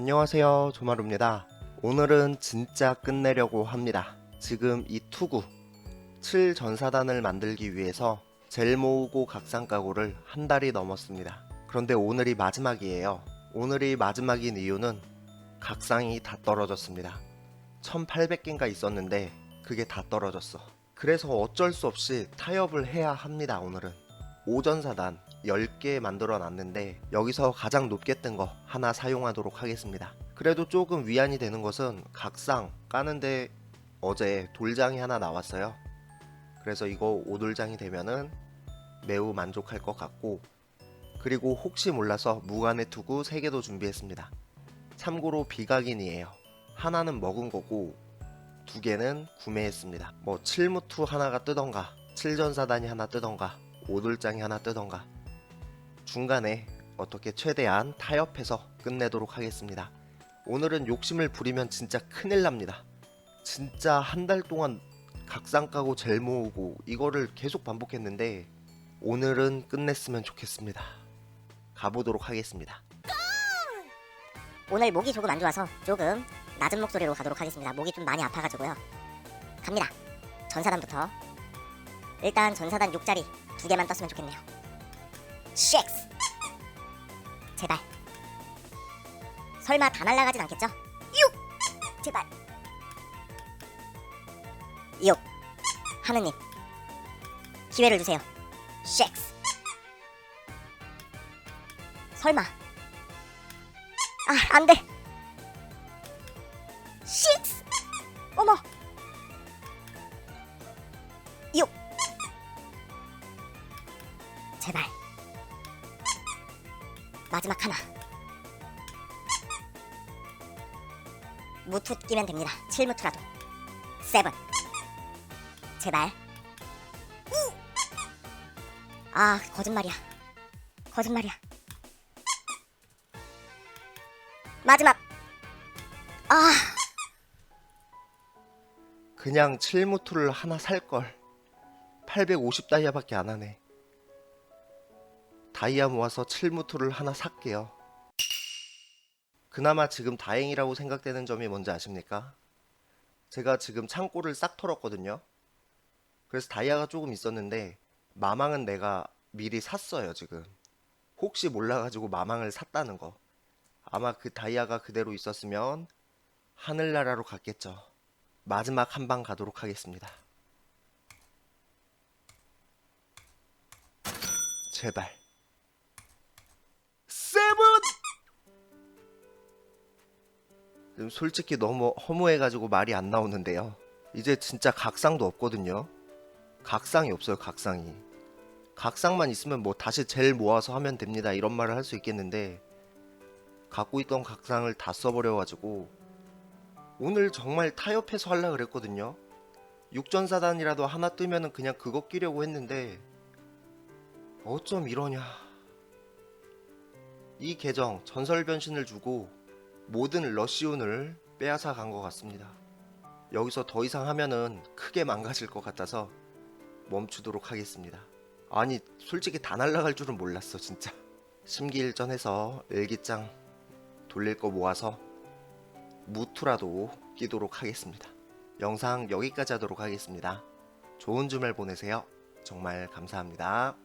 안녕하세요 조마루입니다. 오늘은 진짜 끝내려고 합니다. 지금 이 투구 7 전사단을 만들기 위해서 젤 모으고 각상 가구를 한 달이 넘었습니다. 그런데 오늘이 마지막이에요. 오늘이 마지막인 이유는 각상이 다 떨어졌습니다. 1800개인가 있었는데 그게 다 떨어졌어. 그래서 어쩔 수 없이 타협을 해야 합니다 오늘은. 오전사단 10개 만들어 놨는데 여기서 가장 높게 뜬 거 하나 사용하도록 하겠습니다. 그래도 조금 위안이 되는 것은 각상 까는데 어제 돌장이 하나 나왔어요. 그래서 이거 오돌장이 되면은 매우 만족할 것 같고 그리고 혹시 몰라서 무관의 투구 3개도 준비했습니다. 참고로 비각인이에요. 하나는 먹은 거고 두 개는 구매했습니다. 뭐 7무투 하나가 뜨던가 7전사단이 하나 뜨던가 오돌장이 하나 뜨던가 중간에 어떻게 최대한 타협해서 끝내도록 하겠습니다. 오늘은 욕심을 부리면 진짜 큰일 납니다. 진짜 한 달 동안 각상 까고 젤 모으고 이거를 계속 반복했는데 오늘은 끝냈으면 좋겠습니다. 가보도록 하겠습니다. 오늘 목이 조금 안 좋아서 조금 낮은 목소리로 가도록 하겠습니다. 목이 좀 많이 아파가지고요. 갑니다. 전사단부터. 일단 전사단 6자리 두 개만 떴으면 좋겠네요. 쉑스! 제발. 설마 다 날아가진 않겠죠? 6! 제발. 6. 하느님. 기회를 주세요. 쉑스. 설마. 아, 안 돼. 식스. 어머. 6. 제발. 마지막 하나. 무투 끼면 됩니다. 7무투라도. 세븐. 제발. 우! 아, 거짓말이야. 거짓말이야. 마지막. 아, 그냥 7무투를 하나 살걸. 850 다이아밖에 안 하네. 다이아 모아서 7무투를 하나 살게요. 그나마 지금 다행이라고 생각되는 점이 뭔지 아십니까? 제가 지금 창고를 싹 털었거든요. 그래서 다이아가 조금 있었는데 마망은 내가 미리 샀어요, 지금. 혹시 몰라가지고 마망을 샀다는 거. 아마 그 다이아가 그대로 있었으면 하늘나라로 갔겠죠. 마지막 한 방 가도록 하겠습니다. 제발. 솔직히 너무 허무해가지고 말이 안 나오는데요. 이제 진짜 각상도 없거든요. 각상이 없어요, 각상이. 각상만 있으면 뭐 다시 젤 모아서 하면 됩니다. 이런 말을 할 수 있겠는데, 갖고 있던 각상을 다 써버려가지고, 오늘 정말 타협해서 하려 그랬거든요. 육전사단이라도 하나 뜨면은 그냥 그거 끼려고 했는데 어쩜 이러냐. 이 계정 전설 변신을 주고 모든 러시운을 빼앗아 간 것 같습니다. 여기서 더 이상 하면은 크게 망가질 것 같아서 멈추도록 하겠습니다. 아니 솔직히 다 날라갈 줄은 몰랐어 진짜. 심기일전해서 일기장 돌릴 거 모아서 무투라도 끼도록 하겠습니다. 영상 여기까지 하도록 하겠습니다. 좋은 주말 보내세요. 정말 감사합니다.